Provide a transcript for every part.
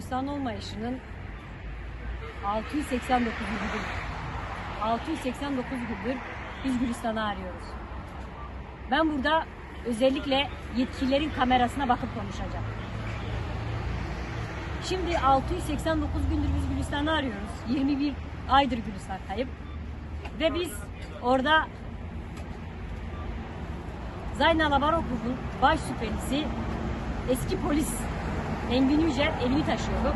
Gülistan olmayışının 689 gündür. 689 gündür biz Gülistan'ı arıyoruz. Ben burada özellikle yetkililerin kamerasına bakıp konuşacağım. Şimdi 689 gündür biz Gülistan'ı arıyoruz. 21 aydır Gülistan kayıp. Ve biz orada Zaynal Abarokov'un baş şüphelisi eski polis Engin Yücel evini taşıyordu.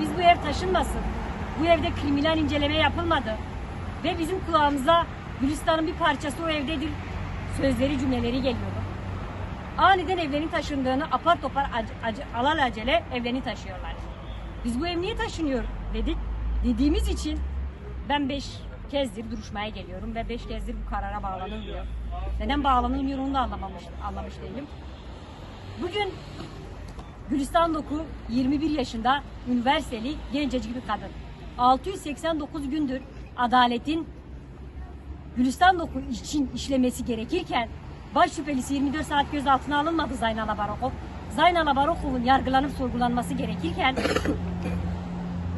Biz bu ev taşınmasın. Bu evde kriminal inceleme yapılmadı. Ve bizim kulağımıza Gülistan'ın bir parçası o evdedir sözleri cümleleri geliyordu. Aniden evlerin taşındığını apar topar ac- ac- alelacele evlerini taşıyorlar. Biz bu ev niye taşınıyor dedik. Dediğimiz için ben beş kezdir duruşmaya geliyorum ve beş kezdir bu karara bağlanılmıyor. Neden bağlanılmıyor onu da anlamamış, anlamış değilim. Bugün Gülistan Doku 21 yaşında üniversiteli gencecik bir kadın. 689 gündür adaletin Gülistan Doku için işlemesi gerekirken baş şüphelisi 24 saat gözaltına alınmadı Zaynal Abarokov. Zaynal Abarokov'un yargılanıp sorgulanması gerekirken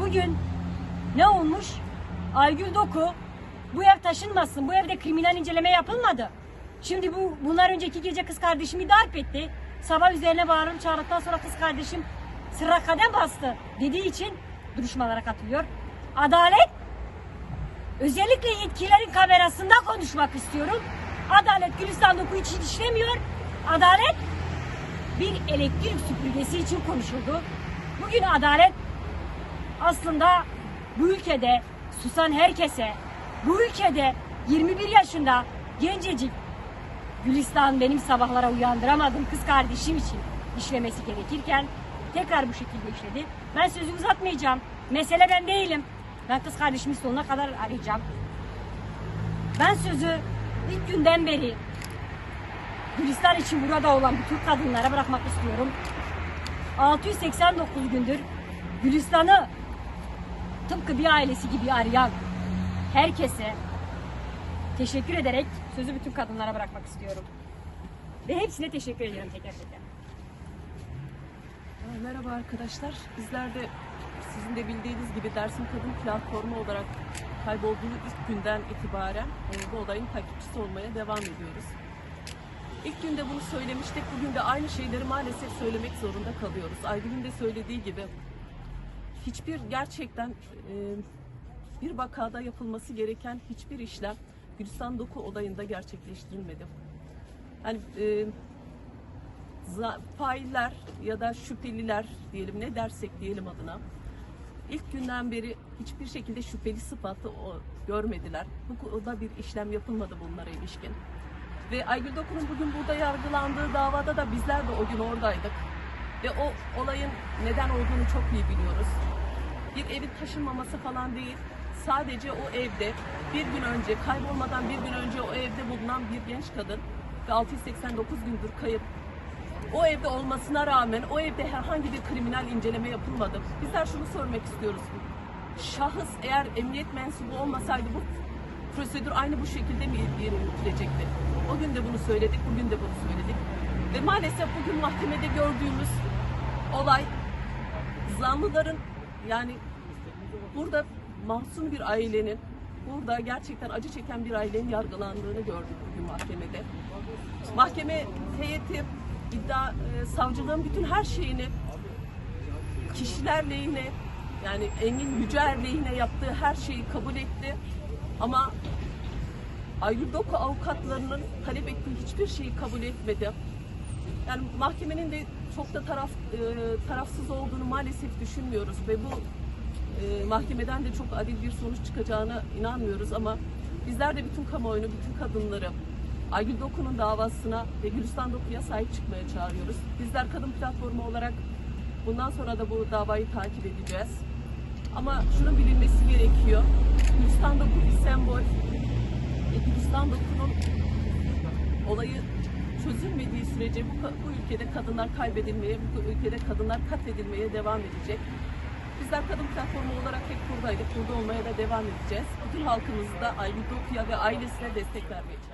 bugün ne olmuş? Aygül Doku bu ev taşınmasın. Bu evde kriminal inceleme yapılmadı. Şimdi bu bunlar önceki gece kız kardeşimi darp etti. Sabah üzerine bağırıp çağırdıktan sonra kız kardeşim sıra kadem bastı dediği için duruşmalara katılıyor. Adalet özellikle yetkililerin kamerasında konuşmak istiyorum. Adalet Gülistan Doku için işlemiyor. Adalet bir elektrik süpürgesi için konuşuldu. Bugün adalet aslında bu ülkede susan herkese, bu ülkede 21 yaşında gencecik Gülistan benim sabahlara uyandıramadığım kız kardeşim için işlemesi gerekirken tekrar bu şekilde işledi. Ben sözü uzatmayacağım. Mesele ben değilim. Ben kız kardeşimi sonuna kadar arayacağım. Ben sözü ilk günden beri Gülistan için burada olan bütün kadınlara bırakmak istiyorum. 689 gündür Gülistan'ı tıpkı bir ailesi gibi arayan herkese teşekkür ederek sözü bütün kadınlara bırakmak istiyorum. Ve hepsine teşekkür ediyorum teker teker. Merhaba arkadaşlar. Bizler de sizin de bildiğiniz gibi Dersim Kadın Platformu olarak kaybolduğu ilk günden itibaren e, bu olayın takipçisi olmaya devam ediyoruz. İlk günde bunu söylemiştik. Bugün de aynı şeyleri maalesef söylemek zorunda kalıyoruz. Aygül'ün de söylediği gibi hiçbir gerçekten e, bir vakada yapılması gereken hiçbir işlem Gülistan Doku olayında gerçekleştirilmedi. Yani e, failler ya da şüpheliler diyelim ne dersek diyelim adına ilk günden beri hiçbir şekilde şüpheli sıfatı o, görmediler. Bu konuda bir işlem yapılmadı bunlara ilişkin. Ve Aygül Doku'nun bugün burada yargılandığı davada da bizler de o gün oradaydık. Ve o olayın neden olduğunu çok iyi biliyoruz. Bir evin taşınmaması falan değil. Sadece o evde bir gün önce, kaybolmadan bir gün önce o evde bulunan bir genç kadın ve 689 gündür kayıp o evde olmasına rağmen o evde herhangi bir kriminal inceleme yapılmadı. Bizler şunu sormak istiyoruz. Şahıs eğer emniyet mensubu olmasaydı bu prosedür aynı bu şekilde mi yürütülecekti? O gün de bunu söyledik, bugün de bunu söyledik. Ve maalesef bugün mahkemede gördüğümüz olay zanlıların yani burada masum bir ailenin burada gerçekten acı çeken bir ailenin yargılandığını gördük bugün mahkemede. Mahkeme heyeti iddia e, savcılığın bütün her şeyini kişiler lehine yani Engin Yücel lehine yaptığı her şeyi kabul etti. Ama Aygül avukatlarının talep ettiği hiçbir şeyi kabul etmedi. Yani mahkemenin de çok da taraf e, tarafsız olduğunu maalesef düşünmüyoruz ve bu e, mahkemeden de çok adil bir sonuç çıkacağına inanmıyoruz ama bizler de bütün kamuoyunu, bütün kadınları Aygül Doku'nun davasına ve Gülistan Doku'ya sahip çıkmaya çağırıyoruz. Bizler kadın platformu olarak bundan sonra da bu davayı takip edeceğiz. Ama şunun bilinmesi gerekiyor. Gülistan Doku bir sembol. Ve Gülistan Doku'nun olayı çözülmediği sürece bu, bu ülkede kadınlar kaybedilmeye, bu ülkede kadınlar katledilmeye devam edecek. Bizler kadın platformu olarak hep buradaydık. Burada olmaya da devam edeceğiz. Bütün halkımızı da Aygül Doku'ya ve ailesine destek vermeye çalışacağız.